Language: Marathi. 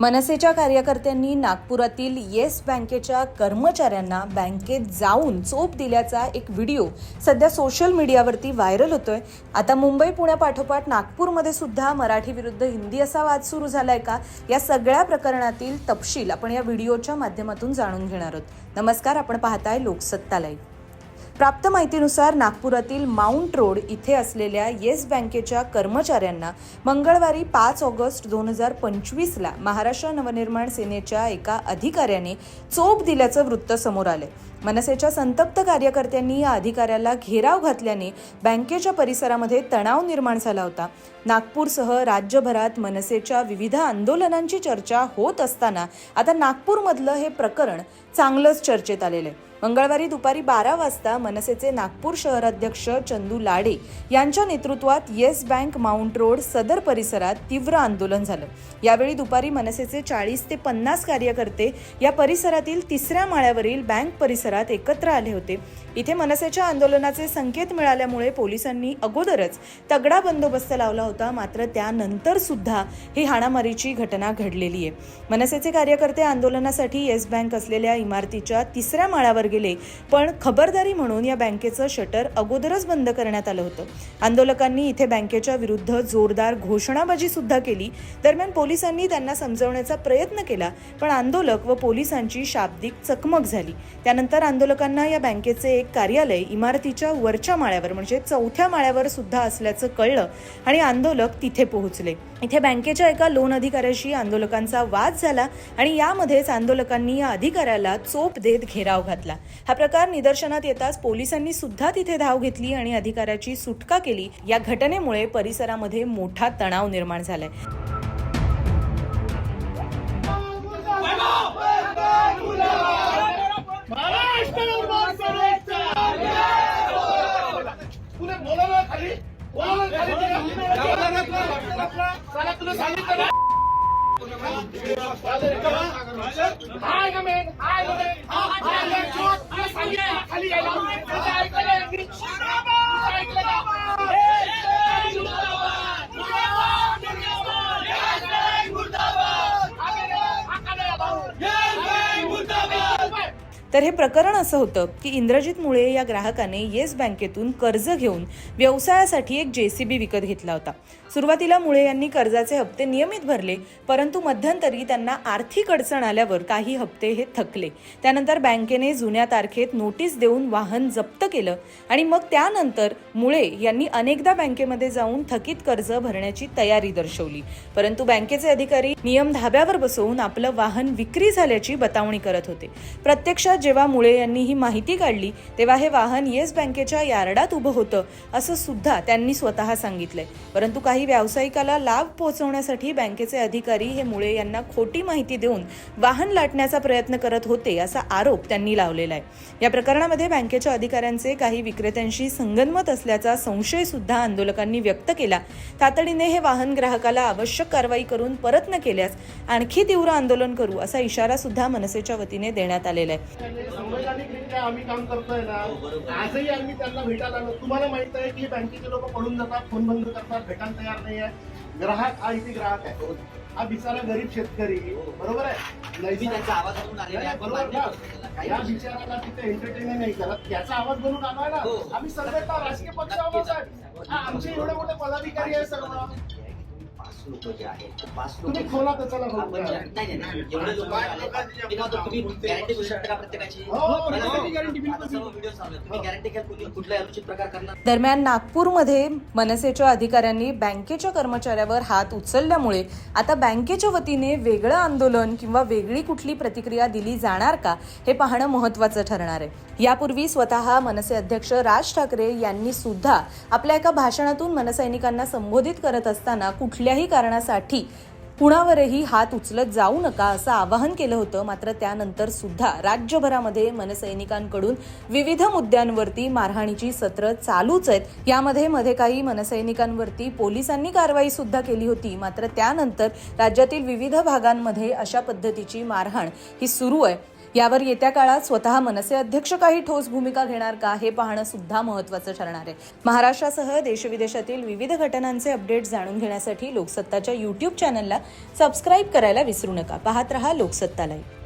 मनसेच्या कार्यकर्त्यांनी नागपुरातील येस बँकेच्या कर्मचाऱ्यांना बँकेत जाऊन चोप दिल्याचा एक व्हिडिओ सध्या सोशल मीडियावरती व्हायरल होतोय. आता मुंबई पुण्यापाठोपाठ नागपूरमध्ये सुद्धा मराठी विरुद्ध हिंदी असा वाद सुरू झालाय का? या सगळ्या प्रकरणातील तपशील आपण या व्हिडिओच्या माध्यमातून जाणून घेणार आहोत. नमस्कार आपण पाहताय लोकसत्ता लाईव्ह. प्राप्त माहितीनुसार नागपुरातील माउंट रोड इथे असलेल्या येस बँकेच्या कर्मचाऱ्यांना मंगळवारी पाच ऑगस्ट दोन हजार पंचवीसला महाराष्ट्र नवनिर्माण सेनेच्या एका अधिकाऱ्याने चोप दिल्याचं वृत्त समोर आलंय. मनसेच्या संतप्त कार्यकर्त्यांनी या अधिकाऱ्याला घेराव घातल्याने बँकेच्या परिसरामध्ये तणाव निर्माण झाला होता. नागपूरसह राज्यभरात मनसेच्या विविध आंदोलनांची चर्चा होत असताना आता नागपूरमधलं हे प्रकरण चांगलंच चर्चेत आलेलं आहे. मंगळवारी दुपारी बारा वाजता मनसेचे नागपूर शहराध्यक्ष चंदू लाडे यांच्या नेतृत्वात येस बँक माउंट रोड सदर परिसरात तीव्र आंदोलन झालं. यावेळी दुपारी मनसेचे चाळीस ते पन्नास कार्यकर्ते या परिसरातील तिसऱ्या माळ्यावरील बँक परिसरात एकत्र आले होते. इथे मनसेच्या आंदोलनाचे संकेत मिळाल्यामुळे पोलिसांनी अगोदरच तगडा बंदोबस्त लावला होता. मात्र त्यानंतर सुद्धा ही हाणामारीची घटना घडलेली आहे. मनसेचे कार्यकर्ते आंदोलनासाठी येस बँक असलेल्या इमारतीच्या तिसऱ्या माळ्यावर गेले. पण खबरदारी म्हणून या बँकेचं शटर अगोदरच बंद करण्यात आलं होतं. आंदोलकांनी इथे बँकेच्या विरुद्ध जोरदार घोषणाबाजी सुद्धा केली. दरम्यान पोलिसांनी त्यांना समजवण्याचा प्रयत्न केला पण आंदोलक व पोलिसांची शाब्दिक चकमक झाली. त्यानंतर आंदोलकांना या बँकेचे एक कार्यालय इमारतीच्या वरच्या माळ्यावर म्हणजे चौथ्या माळ्यावर सुद्धा असल्याचं कळलं आणि आंदोलक तिथे पोहोचले. इथे बँकेच्या एका लोन अधिकाऱ्याशी आंदोलकांचा वाद झाला आणि यामध्येच आंदोलकांनी या अधिकाऱ्याला चोप देत घेराव घातला. हा प्रकार निदर्शनात येताच पोलिसांनी सुद्धा तिथे धाव घेतली आणि अधिकाऱ्याची सुटका केली. या घटनेमुळे परिसरामध्ये मोठा तणाव निर्माण झालाय. बोला ना खाली. बोला ना चला तुला सांगितलं ना? खाली तर हे प्रकरण असं होतं की इंद्रजित मुळे या ग्राहकाने येस बँकेतून कर्ज घेऊन व्यवसायासाठी एक जेसीबी विकत घेतला होता. सुरुवातीला मुळे यांनी कर्जाचे हप्ते नियमित भरले परंतु मध्यंतरी त्यांना आर्थिक अडचण आल्यावर काही हप्ते हे थकले. त्यानंतर बँकेने जुन्या तारखेत नोटीस देऊन वाहन जप्त केलं आणि मग त्यानंतर मुळे यांनी अनेकदा बँकेमध्ये जाऊन थकीत कर्ज भरण्याची तयारी दर्शवली. परंतु बँकेचे अधिकारी नियम धाब्यावर बसवून आपलं वाहन विक्री झाल्याची बतावणी करत होते. प्रत्यक्षात जेव्हा मुळे यांनी ही माहिती काढली तेव्हा हे वाहन येस बँकेच्या यार्डात उभं होतं असं सुद्धा त्यांनी स्वतः सांगितलंय. परंतु काही व्यावसायिकाला लाभ पोहोचवण्यासाठी बँकेचे अधिकारी हे मुळे यांना खोटी माहिती देऊन वाहन लाटण्याचा प्रयत्न करत होते असा आरोप त्यांनी लावलेला आहे. या प्रकरणामध्ये बँकेच्या अधिकाऱ्यांचे काही विक्रेत्यांशी संगनमत असल्याचा संशय सुद्धा आंदोलकांनी व्यक्त केला. तातडीने हे वाहन ग्राहकाला आवश्यक कारवाई करून परत न केल्यास आणखी तीव्र आंदोलन करू असा इशारा सुद्धा मनसेच्या वतीने देण्यात आलेला आहे. संवैधानिकरित्या आम्ही काम करतोय ना आजही आम्ही त्यांना भेटायला आलो. तुम्हाला माहीत आहे की बँकेचे लोक पळून जातात फोन बंद करतात भेटायला तयार नाही आहे ग्राहक हा इथे ग्राहक आहे. हा. बिचारा गरीब शेतकरी. बरोबर आहे? त्यांचा आवाज आहे, आपण बरोबर. काही या बिचाराला तिथे एंटरटेन नाही करत. याचा आवाज बनवून आलाय ना. हो. आम्ही सर्व राजकीय पक्ष आहोत. साहेब. हा, आमचे एवढे मोठे पदाधिकारी आहे सर्व. पाच लोक जे आहेत पाच लोक तुम्ही खोला तर चला आपण बघूया. जे- नाही नाही एवढे लोक आले ते नव्हतं तुम्ही गॅरंटी घेऊ शकता का प्रत्येकाची हो, हो, मला हो. सांगा. आता सर्व व्हिडिओ चालू आहेत. तुम्ही गॅरंटी घ्या कुठली- कुठल्या अनुचित प्रकार करणार दरम्यान नागपूरमध्ये मनसेच्या अधिकाऱ्यांनी बँकेच्या कर्मचाऱ्यावर हात उचलल्यामुळे आता बँकेच्या वतीने वेगळं आंदोलन किंवा वेगळी कुठली प्रतिक्रिया दिली जाणार का हे पाहणं महत्त्वाचं ठरणार आहे यापूर्वी स्वतः मनसे अध्यक्ष राज ठाकरे यांनी सुद्धा आपल्या एका भाषणातून मनसैनिकांना संबोधित करत असताना कुठल्याही कारणासाठी कुणावरही हात उचलत जाऊ नका असं आवाहन केलं होतं. मात्र त्यानंतर सुद्धा राज्यभरामध्ये मनसैनिकांकडून विविध मुद्द्यांवरती मारहाणीची सत्र चालूच आहेत. यामध्ये मध्ये काही मनसैनिकांवरती पोलिसांनी कारवाई सुद्धा केली होती. मात्र त्यानंतर राज्यातील विविध भागांमध्ये अशा पद्धतीची मारहाण ही सुरू आहे. यावर येत्या काळात स्वतः मनसे अध्यक्ष काही ठोस भूमिका घेणार का हे पाहणं सुद्धा महत्त्वाचं ठरणार आहे. महाराष्ट्रासह देशविदेशातील विविध घटनांचे अपडेट जाणून घेण्यासाठी लोकसत्ताच्या यूट्यूब चॅनलला सबस्क्राईब करायला विसरू नका. पाहत रहा लोकसत्ता लाईव्ह